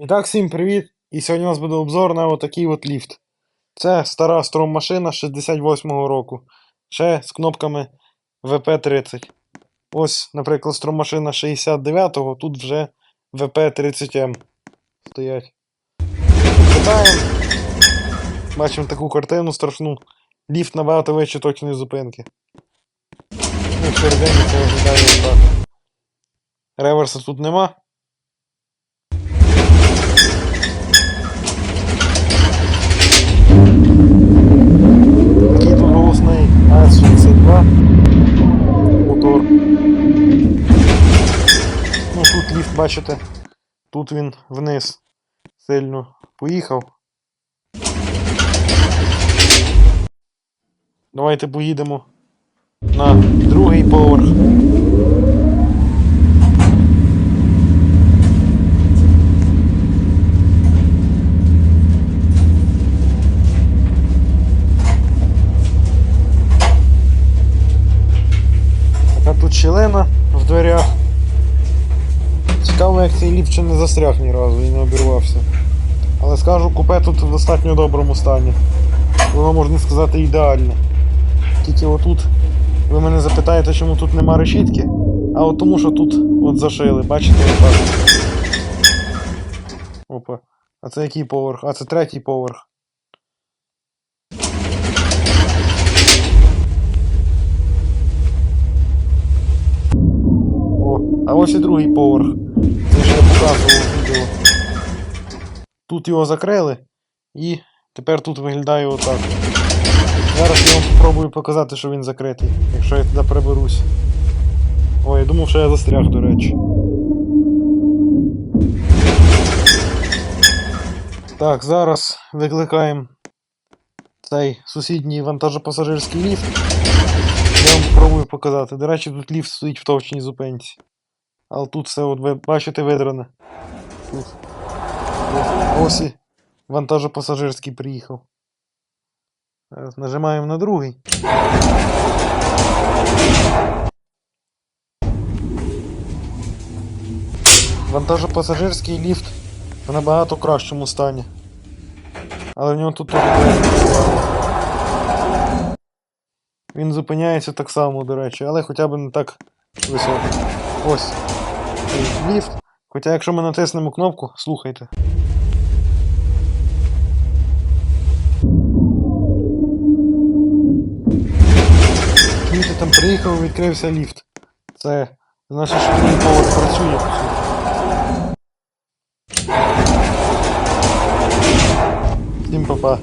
І так, всім привіт! І сьогодні у нас буде обзор на отакий от ліфт. Це стара стром-машина 68-го року. Ще з кнопками VP30. Ось, наприклад, стром-машина 69-го, тут вже VP30M стоять. Питаємо. Бачимо таку картину страшну. Ліфт набагато вище точної зупинки. Ну, всередині це виглядає отак. Реверса тут нема. Який тут голосний АС-62 мотор. Ну тут ліфт, бачите, тут він вниз сильно поїхав. Давайте поїдемо на другий поверх. Тут щілина в дверях. Цікаво, як цей ліфт ще не застряг ні разу і не обірвався. Але скажу, купе тут в достатньо доброму стані. Воно можна сказати ідеальне. Тільки отут ви мене запитаєте, чому тут нема решітки. А от тому, що тут от зашили, бачите. Опа. А це який поверх? А це третій поверх. А ось і другий поверх. Це ж я показував відео. Тут його закрили, і тепер тут виглядає отак. Зараз я вам спробую показати, що він закритий, якщо я туди приберусь. Ой, я думав, що я застряг, до речі. Так, зараз викликаємо цей сусідній вантажопасажирський ліфт. Я вам спробую показати. До речі, тут ліфт стоїть в товчній зупинці. Але тут все, от ви бачите, видране. Тут. Ось- і вантажопасажирський приїхав. Зараз нажимаємо на другий. Вантажопасажирський ліфт в набагато кращому стані. Але в нього тут теж. Він зупиняється так само, до речі, але хоча б не так високо. Ось. Ліфт. Хоча якщо ми натиснемо кнопку, слухайте. Чуєте, там приїхав відкрився ліфт. Це значить, що другий поверх працює. Всім па-па.